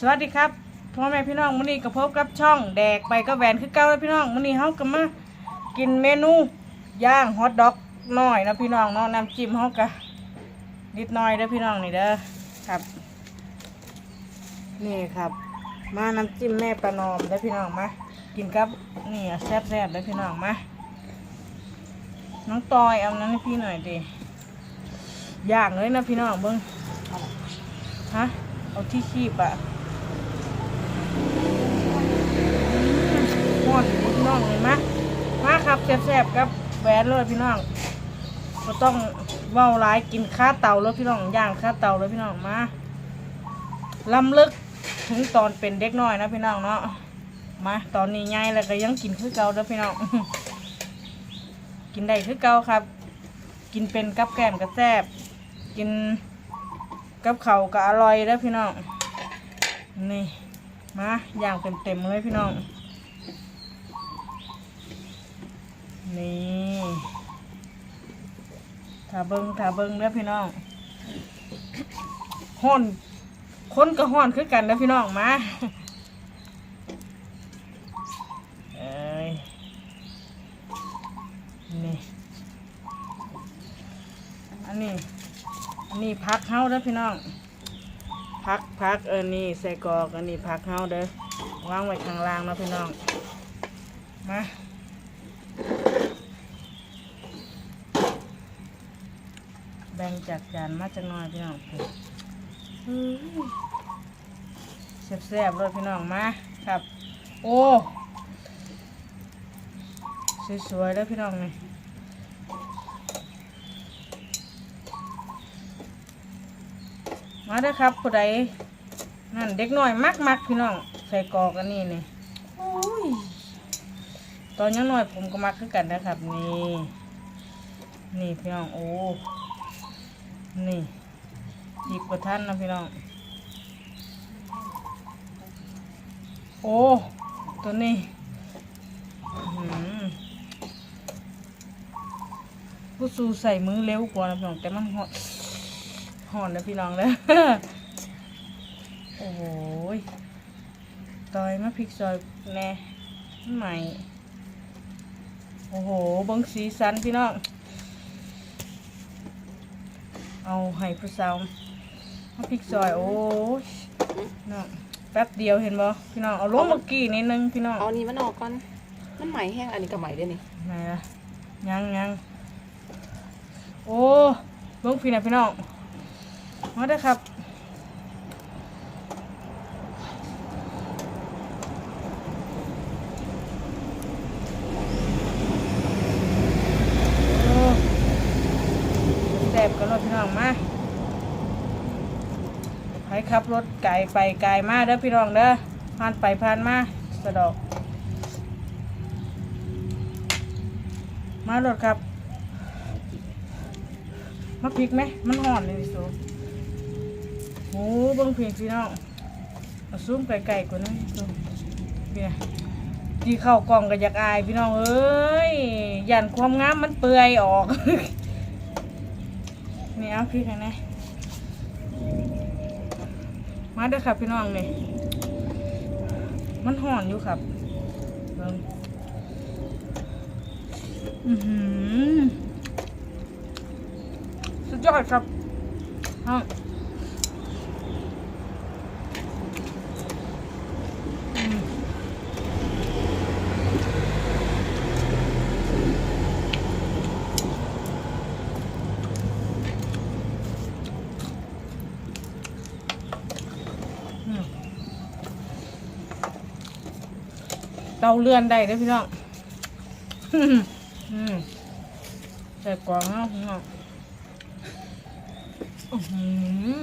สวัสดีครับพ่อแม่พี่น้องมื้อนี้ก็พบกับช่องแดกไปก็แหวนคือเก่าแล้วพี่น้องมื้อนี้เฮาก็มากินเมนูย่างฮอทดอกน้อยนะพี่น้องเนาะน้ำจิ้มเฮาก็นิดหน่อยเด้อพี่น้องนี่เด้อครับ นี่ครับ มาน้ำจิ้มแม่ประนอมเด้อพี่น้องมากินกับนี่อะแซ่บๆเด้อพี่น้องมาน้องตอยเอานั้นให้พี่หน่อยดิย่างเลยนะพี่น้องเบิ่งฮะเอาที่คีบอะ หอดอนพี่น้องเห็นไหมาครับแซ่บๆครับแหวนเลยพี่น้องก็ต้องเว้าร้ายกินข้าเตาแล้วพี่น้องย่างข้าเตาแล้วพี่น้องมาลำลึกถึงตอนเป็นเด็กน้อยนะพี่น้องเนาะมาตอนนี้ใหญ่แล้วก็ยังกินคือเก่าแล้วพี่น้องกินได้คือเก่าครับ กินเป็นกับแกลมกับแซ่บกินกับเขาก็อร่อยแล้วพี่น้องนี่มาย่างเต็มๆเลยพี่น้อง นี่ถ้าเบิงถ้าเบิงเด้อพี่น้องห้อนคนก็ห้อนคือกันเด้อพี่น้องมาเอ้ยนี่อันนี้อันนี้พักเฮาเด้อพี่น้องพักพักเออนี่ใส่กอกอันนี้พักเฮาเด้อวางไว้ข้างล่างนะพี่น้องมา บ่งจากจานมาจากหน้อยพี่น้องแซ่บๆเลยพี่น้องมาครับ โอ้สวยๆแล้วพี่น้องนี่มาเด้อครับผู้ใดนั่นเด็กน้อยมักๆพี่น้องใส่กรอกอันนี้นี่โอ้ยตอนยังน้อยผมก็มักคือกันนะครับ นี่ นี่พี่น้องโอ้ นี่อีกประท่านนะพี่น้อง โอ้ ตัวนี้ผู้สูใส่มือเร็วกว่านะพี่น้อง แต่มันหอนหอนนะพี่น้องเลยโอ้ยตอยมาพริกซอยแน่ใหม่ โอ้โหบังสีสันพี่น้อง เอาให้ผู้สาวเอาพริกซอยโอ้ยน้องแป๊บเดียวเห็นบ่พี่น้องเอาลงเมื่อกี้นิดนึงพี่น้องเอาอันนี้มันออกก่อนมันไหมแห้งอันนี้ก็ไหมด้วยนี่ไหนล่ะยังยังโอ้เบิ่งพี่นะพี่น้องมาเด้อครับโอ้แซ่บกันรถพี่น้องมา ให้ขับรถไกลไปไกลมาเด้อพี่น้องเด้อผ่านไปผ่านมาสะดอกมารถครับ มาพริกไหม มันห่อนเลยสิสูโอ้บิ่งเพียงพี่น้องเอาซุ้มไก่ๆกว่านั้นสูเนี่ยที่เข้ากล่องก็อยากอายพี่น้องเอ้ยยันความงามมันเปื่อยออกนี่เอาพริกให้นะ มาเด้อครับพี่น้องนี่มันห่อนอยู่ครับเบิ่งอือหือสุดยอดครับฮะ เตาเลื่อนได้เด้พี่น้องใส่กล่องเนาะพี่น้องอื้อหือ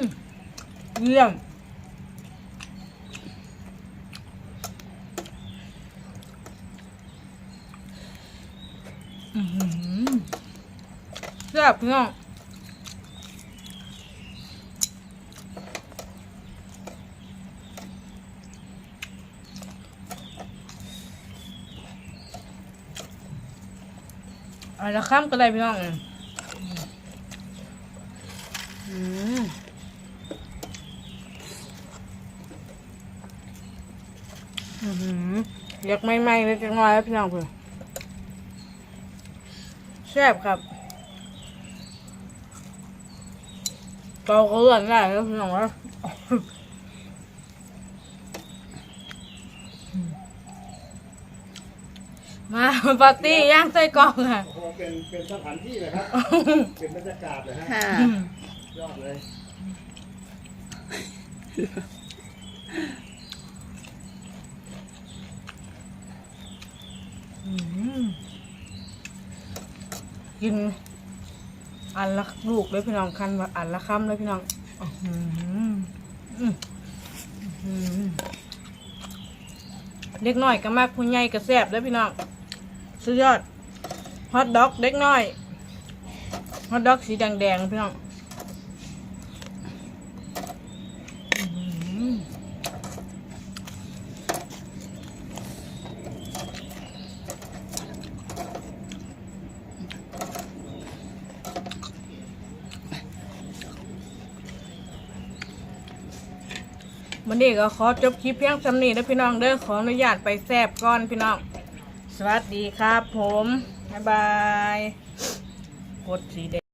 เยี่ยมอื้อหือแซ่บพี่น้อง อะไรละข้ามก็ได้พี่น้องอืมอื้อหืออยากไม่ๆเลยจังน้อยแล้วพี่น้องเพื่อนแซ่บครับเกาก็เลื่อนได้แล้วพี่น้องแล้ว มาปาร์ตี้ย่างไส้กรอกค่ะ โอ้โหเป็นเป็นสถานที่เลยครับ เป็นบรรยากาศเลยฮะค่ะ ยอดเลยอืมกินอันละลูกเลยพี่น้องคันว่าอันละคำเลยพี่น้องอื้อหืออืมอื้อหือเด็กน้อยก็มากผู้ใหญ่ก็แซ่บเลยพี่น้อง สุดยอดฮอทด็อกเด็กน้อยฮอทด็อกสีแดงๆพี่น้องวันนี้ก็ขอจบคลิปเพียงสำนีแล้วพี่น้องเด้อขออนุญาตไปแซบก่อนพี่น้อง สวัสดีครับผม บ๊ายบาย กดสีแดง